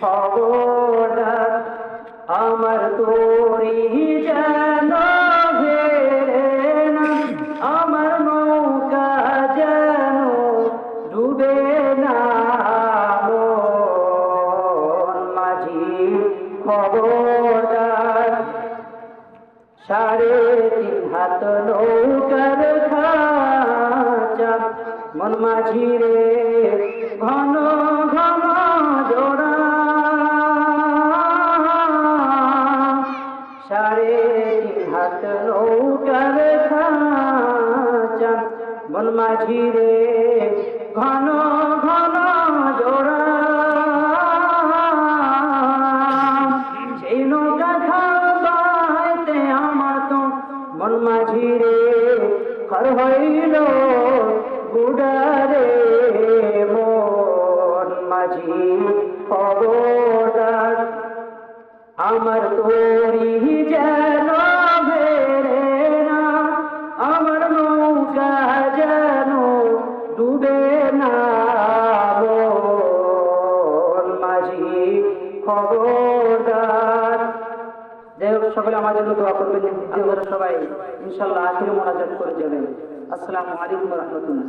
খবরদার আমার তোরি যেন আমার নৌকা যেন ডুবে না মাঝি খবরদার, সাড়ে তিন হাত নৌকার খাঁচা। মন মাঝি রে ঘন সাড়ে তিন হাত নৌকার খাঁচা মন মাঝি রে, ঘন ঘন জোড়া সেই নৌকা খাবাইতে আমার তো মন মাঝি রে ঘর হইল গুডারে। মন মাঝি খবরদার আমার তোরি যেন না, আমার নৌকা যেন ডুবে না মাঝি খবরদার। যাই হোক, সকলে আমার জন্য দোয়া করবেন সবাই ইনশাল্লাহ আখিরে মোনাজাত করে যাবেন। আসসালামু আলাইকুম রহমতুল্লাহ।